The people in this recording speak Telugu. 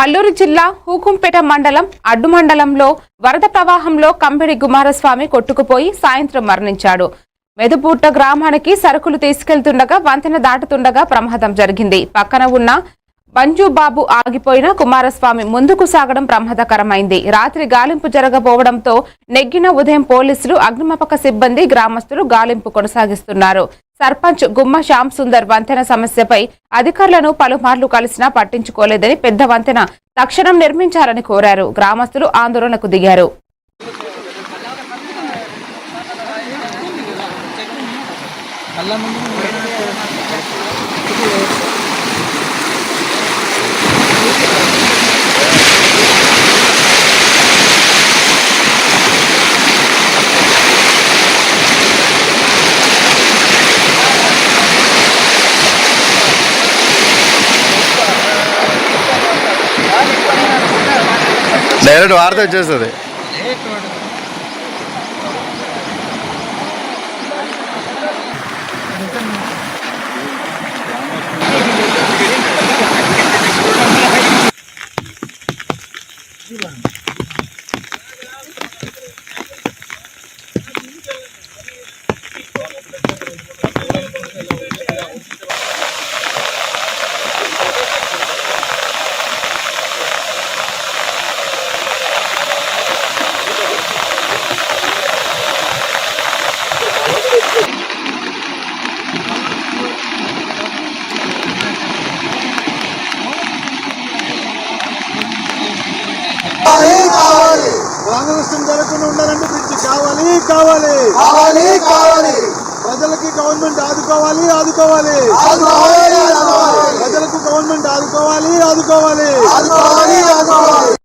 అల్లూరు జిల్లా హూకుంపేట మండలం అడ్డు మండలంలో వరద ప్రవాహంలో కంపెడి కుమారస్వామి కొట్టుకుపోయి సాయంత్రం మరణించాడు. మెదుపూట గ్రామానికి సరుకులు తీసుకెళ్తుండగా వంతెన దాటుతుండగా ప్రమాదం జరిగింది. పక్కన ఉన్న మంజుబాబు ఆగిపోయిన కుమారస్వామి ముందుకు సాగడం ప్రమాదకరమైంది. రాత్రి గాలింపు జరగబోవడంతో నెగ్గిన ఉదయం పోలీసులు అగ్నిమాపక సిబ్బంది గ్రామస్తులు గాలింపు కొనసాగిస్తున్నారు. సర్పంచ్ గుమ్మ శ్యామ్ సుందర్ వంతెన సమస్యపై అధికారులను పలుమార్లు కలిసినా పట్టించుకోలేదని పెద్ద వంతెన తక్షణం నిర్మించాలని కోరారు. గ్రామస్తులు ఆందోళనకు దిగారు. డైరెక్ట్ వార్త వచ్చేస్తుంది. ప్రాణ నష్టం జరగకుండా ఉండాలంటే బ్రిడ్జ్ కావాలి కావాలి. కావాలి కావాలి. ప్రజలకి గవర్నమెంట్ ఆదుకోవాలి ఆదుకోవాలి. ప్రజలకు గవర్నమెంట్ ఆదుకోవాలి ఆదుకోవాలి. ఆదుకోవాలి.